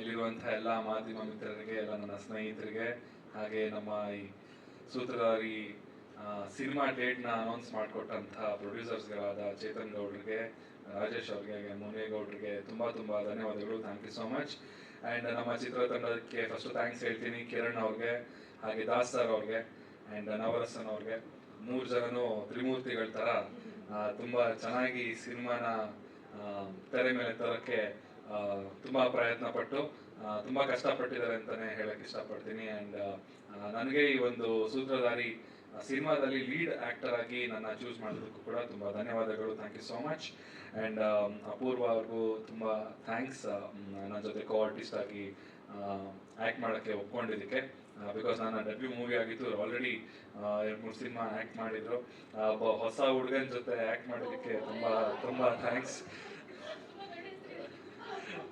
ಇಲ್ಲಿರುವಂತಹ ಎಲ್ಲ ಮಾಧ್ಯಮ ಮಿತ್ರರಿಗೆ ಎಲ್ಲ ನನ್ನ ಸ್ನೇಹಿತರಿಗೆ ಹಾಗೆ ನಮ್ಮ ಈ ಸೂತ್ರಧಾರಿ ಸಿನಿಮಾ ಡೇಟ್ನ ಅನೌನ್ಸ್ ಮಾಡಿಕೊಟ್ಟಂತಹ ಪ್ರೊಡ್ಯೂಸರ್ಸ್ಗಳಾದ ಚೇತನ್ ಗೌಡ್ರಿಗೆ ರಾಜೇಶ್ ಅವ್ರಿಗೆ ಹಾಗೆ ಮುನೇಗೌಡ್ರಿಗೆ ತುಂಬ ತುಂಬ ಧನ್ಯವಾದಗಳು. Thank you so much and ನಮ್ಮ ಚಿತ್ರತಂಡಕ್ಕೆ ಫಸ್ಟ್ ಥ್ಯಾಂಕ್ಸ್ ಹೇಳ್ತೀನಿ ಕಿರಣ್ ಅವ್ರಿಗೆ ಹಾಗೆ ದಾಸ್ ಸರ್ ಅವ್ರಿಗೆ ಆ್ಯಂಡ್ ನವರಸನ್ ಅವ್ರಿಗೆ. ಮೂರು ಜನನು ತ್ರಿಮೂರ್ತಿಗಳ ಆ, ತುಂಬಾ ಚೆನ್ನಾಗಿ ಸಿನಿಮಾನ ತೆರೆ ಮೇಲೆ ತರಕ್ಕೆ ತುಂಬಾ ಪ್ರಯತ್ನ ಪಟ್ಟು ತುಂಬಾ ಕಷ್ಟಪಟ್ಟಿದ್ದಾರೆ ಅಂತಾನೆ ಹೇಳಕ್ ಇಷ್ಟಪಡ್ತೀನಿ. ಅಂಡ್ ನನಗೆ ಈ ಒಂದು ಸೂತ್ರಧಾರಿ ಸಿನಿಮಾದಲ್ಲಿ ಲೀಡ್ ಆಕ್ಟರ್ ಆಗಿ ನನ್ನ ಚೂಸ್ ಮಾಡೋದಕ್ಕೂ ಕೂಡ ತುಂಬಾ ಧನ್ಯವಾದಗಳು. Thank you so much and Apoorva ಅವ್ರಿಗೂ ತುಂಬಾ ಥ್ಯಾಂಕ್ಸ್ ನನ್ನ ಜೊತೆ ಕೋ ಆರ್ಟಿಸ್ಟ್ ಆಗಿ ಆಕ್ಟ್ ಮಾಡೋಕ್ಕೆ ಒಪ್ಕೊಂಡಿದ್ದಕ್ಕೆ ಬಿಕಾಸ್ ನನ್ನ ಡೆಬ್ಯೂ ಮೂವಿ ಆಗಿತ್ತು. ಆಲ್ರೆಡಿ ಎರಡು ಮೂರು ಸಿನಿಮಾ ಆ್ಯಕ್ಟ್ ಮಾಡಿದ್ರು. ಒಬ್ಬ ಹೊಸ ಹುಡುಗನ ಜೊತೆ ಆ್ಯಕ್ಟ್ ಮಾಡೋದಕ್ಕೆ ತುಂಬ ತುಂಬ ಥ್ಯಾಂಕ್ಸ್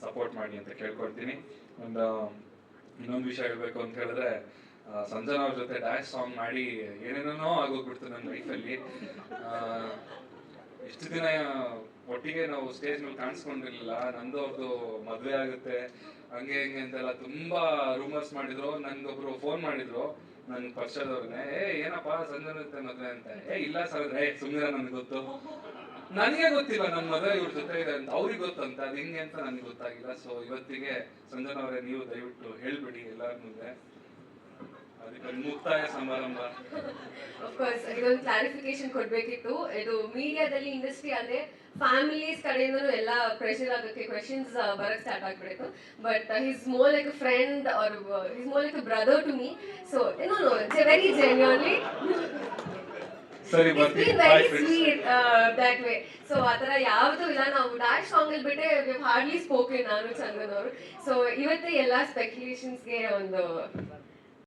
ಸಪೋರ್ಟ್ ಮಾಡಿ ಅಂತ ಕೇಳ್ಕೊಳ್ತೀನಿ. ಒಂದು, ಇನ್ನೊಂದು ವಿಷಯ ಹೇಳ್ಬೇಕು ಅಂತ ಹೇಳಿದ್ರೆ ಸಂಜನಾ ಅವ್ರ ಜೊತೆ ಡ್ಯಾನ್ಸ್ ಸಾಂಗ್ ಮಾಡಿ ಏನೇನೋ ಆಗೋಗ್ಬಿಡ್ತು ನನ್ನ ಲೈಫಲ್ಲಿ ಇಷ್ಟು ದಿನ ಒಟ್ಟಿಗೆ ನಾವು ಸ್ಟೇಜ್ ಮೇಲೆ ಕಾಣಿಸ್ಕೊಂಡಿರ್ಲಿಲ್ಲ. ನಂದು ಅವ್ರದ್ದು ಮದುವೆ ಆಗುತ್ತೆ. ಹಂಗೆ ಹಿಂಗೆ ಅಂತೆಲ್ಲ ತುಂಬಾ ರೂಮರ್ಸ್ ಮಾಡಿದ್ರು. ನನ್ಗೊಬ್ರು ಫೋನ್ ಮಾಡಿದ್ರು, ನನ್ ಪಕ್ಷದವ್ರನ್ನೇ ಏ, ಏನಪ್ಪ ಇರುತ್ತೆ ಮದ್ವೆ ಅಂತ? ಏ, ಇಲ್ಲ ಸರ್. ಏ ಸುಮ್ಮನೆ ನನ್ಗೆ ಗೊತ್ತು. ನನಗೆ ಗೊತ್ತಿಲ್ಲ ನನ್ನ ಮದುವೆ ಇವ್ರ ಜೊತೆ ಇದೆ ಅಂತ. ಅವ್ರಿಗೆ ಗೊತ್ತಂತ. ಅದು ಹಿಂಗೆ ಅಂತ ನನಗೆ ಗೊತ್ತಾಗಿಲ್ಲ. ಸೊ ಇವತ್ತಿಗೆ ಸಂಜನಾ ಅವರೇ, ನೀವು ದಯವಿಟ್ಟು ಹೇಳ್ಬಿಡಿ ಎಲ್ಲರ ಮುಂದೆ. ಅದಕ್ಕೆ ಮುಕ್ತಾಯ ಸಮಾರಂಭ. ಅಫ್ಕೋರ್ಸ್ ಇದೊಂದು ಕ್ಲಾರಿಫಿಕೇಶನ್ ಕೊಡ್ಬೇಕಿತ್ತು. ಇದು ಮೀಡಿಯಾದಲ್ಲಿ ಇಂಡಸ್ಟ್ರಿ ಅಂದ್ರೆ ಫ್ಯಾಮಿಲೀಸ್ ಕಡೆಯಿಂದನೂ ಎಲ್ಲ ಪ್ರೆಷರ್ ಆಗೋಕ್ಕೆ ಕ್ವೆಶನ್ಸ್ ಬರಕ್ start ಆಗ್ಬಿಡಿತ್ತು but his more like a friend or his more like a brother to me so no no very genuinely ಸರಿ ದಟ್ ವೇ ಸೊ ಆ ಥರ ಯಾವುದೂ ಇಲ್ಲ. ನಾವು ಡ್ಯಾಶ್ ಸಾಂಗ್ ಅಲ್ಲಿ ಬಿಟ್ಟೆ ಹಾರ್ಡ್ಲಿ ಸ್ಪೋಕನ್ ನಾನು ಚಂದನ್ ಅವರು. ಸೊ ಇವತ್ತೇ ಎಲ್ಲ ಸ್ಪೆಕ್ಯುಲೇಷನ್ಸ್ಗೆ ಒಂದು